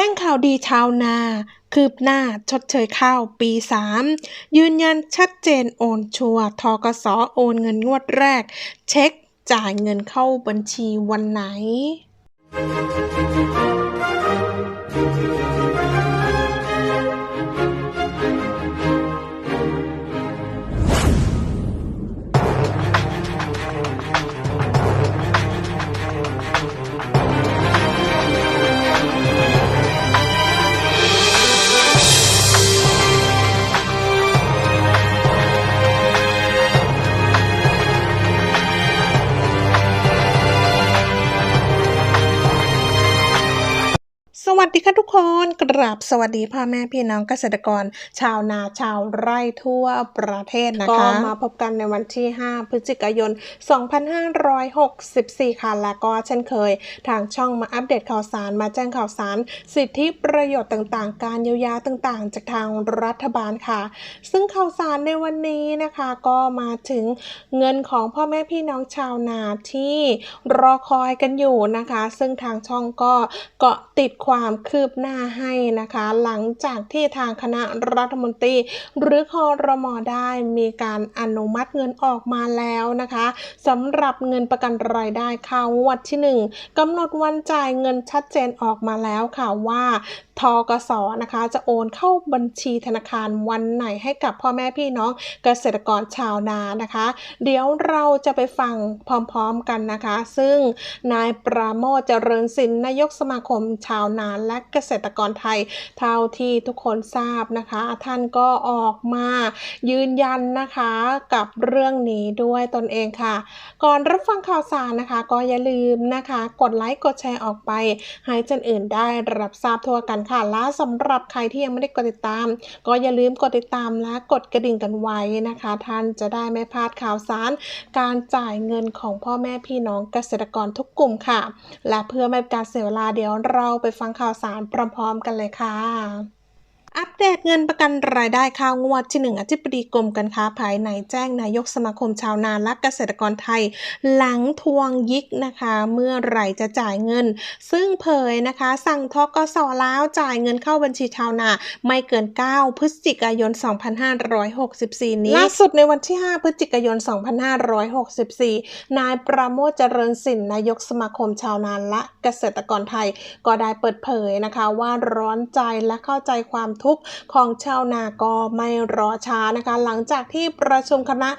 จ้งข่าวดีชาวนา คืบหน้าชดเชยข้าวปี 3 ยืนยันชัดเจนโอนชัวทกสโอนเงินงวดแรก เช็คจ่ายเงินเข้าบัญชีวันไหน วัสดีค่ะทุกคน กราบสวัสดีพ่อแม่พี่น้องเกษตรกร ชาวนาชาวไร่ทั่วประเทศนะคะ ก็มาพบกันในวันที่ 5 พฤศจิกายน 2564 ค่ะ และก็เช่นเคย ทางช่องมาอัปเดตข่าวสารมาแจ้งข่าวสาร สิทธิประโยชน์ต่างๆ การเยียวยาต่างๆ จากทางรัฐบาลค่ะ ซึ่งข่าวสารในวันนี้นะคะ ก็มาถึงเงินของพ่อแม่พี่น้องชาวนาที่รอคอยกันอยู่นะคะ ซึ่งทางช่องก็เกาะติดความคืบหน้าให้นะคะ หลังจากที่ทางคณะรัฐมนตรี หรือคอรมอได้มีการอนุมัติเงินออกมาแล้วนะคะสำหรับเงินประกันรายได้ข่าววัดที่ 1กำหนดวันจ่ายเงินชัดเจนออกมาแล้วค่ะว่า ทกสนะคะ จะโอนเข้าบัญชีธนาคารวันไหนให้กับพ่อแม่พี่น้องเกษตรกรชาวนานะคะ เดี๋ยวเราจะไปฟังพร้อมๆกันนะคะ ซึ่งนายปราโมทเจริญสินนายกสมาคมชาวนาและเกษตรกรไทย เท่าที่ทุกคนทราบนะคะ ท่านก็ออกมายืนยันนะคะกับเรื่องนี้ด้วยตนเองค่ะ ก่อนรับฟังข่าวสารนะคะ ก็อย่าลืมนะคะ กดไลค์กดแชร์ออกไป ให้จนอื่นได้รับทราบทั่วกันค่ะและสำหรับใครที่ยังไม่ได้กดติดตาม ก็อย่าลืมกดติดตามและกดกระดิ่งกันไว้นะคะ ท่านจะได้ไม่พลาดข่าวสาร การจ่ายเงินของพ่อแม่พี่น้องเกษตรกรทุกกลุ่มค่ะ และเพื่อไม่เป็นการเสียเวลาเดี๋ยวเราไปฟังข่าวสารพร้อมๆกันเลยค่ะ เดตเงินประกันรายได้ข้าวงวดที่ 1อธิบดีกรมการค้าภายในแจ้งนายกสมาคมชาวนาและเกษตรกรไทย หลังทวงยิกนะคะ เมื่อไหร่จะจ่ายเงิน ซึ่งเผยนะคะ สั่งทกสแล้วจ่ายเงินเข้าบัญชีชาวนา ไม่เกิน 9 พฤศจิกายน 2564 นี้ล่าสุดในวันที่ 5 พฤศจิกายน 2564 นายประโมทเจริญสินนายกสมาคมชาวนาและเกษตรกรไทย ก็ได้เปิดเผยนะคะว่าร้อนใจและเข้าใจความทุกข์ของชาวนาก็ไม่รอช้านะคะ หลังจากที่ประชุมคณะ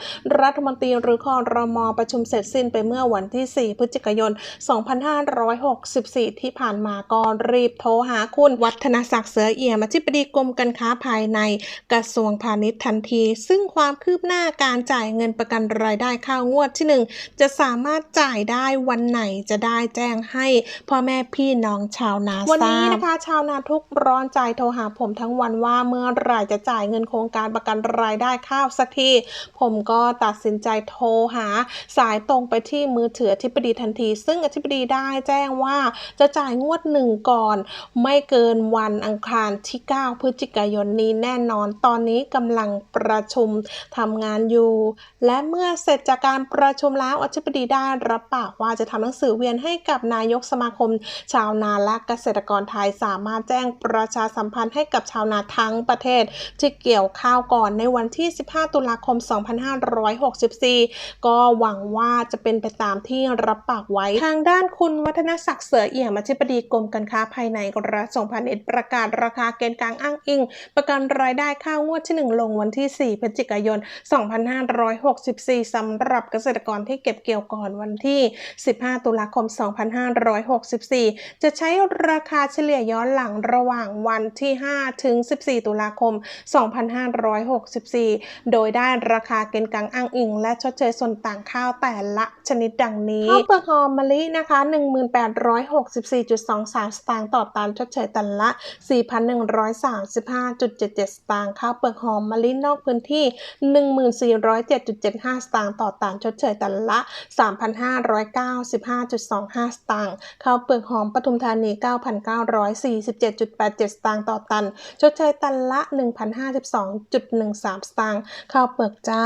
รัฐมนตรีหรือคอรมอประชุมเสร็จสิ้นไปเมื่อวันที่ 4 พฤศจิกายน 2564 ที่ผ่านมาก็รีบโทรหาคุณวัฒนศักดิ์เสือเอี่ยมอธิบดีกรมการค้าภายในกระทรวงพาณิชย์ทันที ซึ่งความคืบหน้าการจ่ายเงินประกันรายได้ข้าวงวดที่ 1 จะสามารถจ่ายได้วันไหนจะได้แจ้งให้พ่อแม่พี่น้องชาวนาทราบวันนี้นะคะ ชาวนาทุกร้อนใจโทรหาผมทั้งวันว่าเมื่อไหร่จะจ่ายเงินโครงการประกันรายได้ข้าวสักที ผมก็ตัดสินใจโทรหา สายตรงไปที่มือถืออธิบดีทันที ซึ่งอธิบดีได้แจ้งว่าจะจ่ายงวดหนึ่งก่อน ไม่เกินวันอังคารที่ 9 พฤศจิกายนนี้แน่นอน ตอนนี้กำลังประชุมทำงานอยู่ และเมื่อเสร็จจากการประชุมแล้วอธิบดีได้รับปากว่าจะทำหนังสือเวียนให้กับนายกสมาคม ชาวนาและเกษตรกรไทยสามารถแจ้งประชาสัมพันธ์ให้กับชาวนาทั้งประเทศที่เกี่ยวข้าวก่อนในวันที่ 15 ตุลาคม 2564 ก็หวังว่าจะเป็นไปตามที่รับปากไว้ ทางด้านคุณวัฒนศักดิ์เสือเอี่ยมอธิบดีกรมการค้าภายในกระทรวงพาณิชย์ประกาศราคาเกณฑ์กลางอ้างอิง ประกันรายได้ข้าวงวดที่ 1 ลงวันที่ 4 พฤศจิกายน 2564สำหรับเกษตรกรที่เก็บเกี่ยวก่อนวันที่ 15 ตุลาคม 2564 จะใช้ราคาเฉลี่ยย้อนหลังระหว่างวันที่ 5 ถึง14ตุลาคม 2564 โดยได้ราคาเกณฑ์กลางอ้างอิง และชดเชยส่วนต่างข้าวแต่ละชนิดดังนี้ข้าวเปลือกหอมมะลินะคะ 1864.23 สตางค์ต่อตันชดเชยตันละ 4,135.77 สตางค์ข้าวเปลือกหอมมะลินอกพื้นที่ 1407.75 สตางค์ต่อตันชดเชยตันละ 3,595.25 สตางค์ข้าวเปลือกหอมปทุมธานี 9,947.87 สตางค์ต่อตันชดเชยตันละ 1,052.13 สตางค์ข้าวเปลือกเจ้า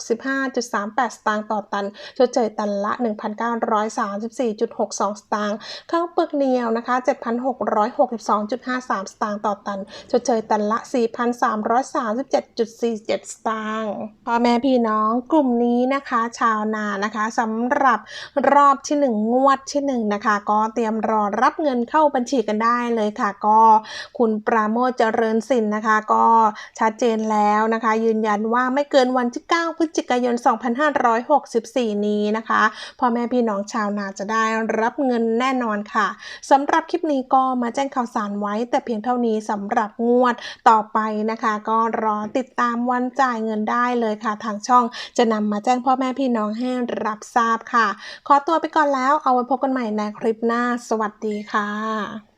8,065.38 สตางค์ต่อตันชดเชยตันละ 1,934.62 สตางค์ข้าวเปลือกเหนียวนะคะ 7,662.53 สตางค์ต่อตันชดเชยตันละ 4,337.47 สตางค์พ่อแม่พี่น้องกลุ่มนี้นะคะชาวนานะคะสำหรับรอบที่ 1 งวดที่1นะคะก็เตรียมรอรับเงินเข้าบัญชีกันได้เลยค่ะ ก็คุณปราโมทเจริญสินนะคะ ก็ชัดเจนแล้วนะคะ ยืนยันว่าไม่เกินวันที่ 9 พฤศจิกายน 2564 นี้นะคะพ่อแม่พี่น้องชาวนาจะได้รับเงินแน่นอนค่ะสำหรับคลิปนี้ก็มาแจ้งข่าวสารไว้ แต่เพียงเท่านี้สำหรับงวดต่อไปนะคะ ก็รอติดตามวันจ่ายเงินได้เลยค่ะ ทางช่องจะนำมาแจ้งพ่อแม่พี่น้องให้รับทราบค่ะ ขอตัวไปก่อนแล้วเอาไว้พบกันใหม่ในคลิปหน้า สวัสดีค่ะ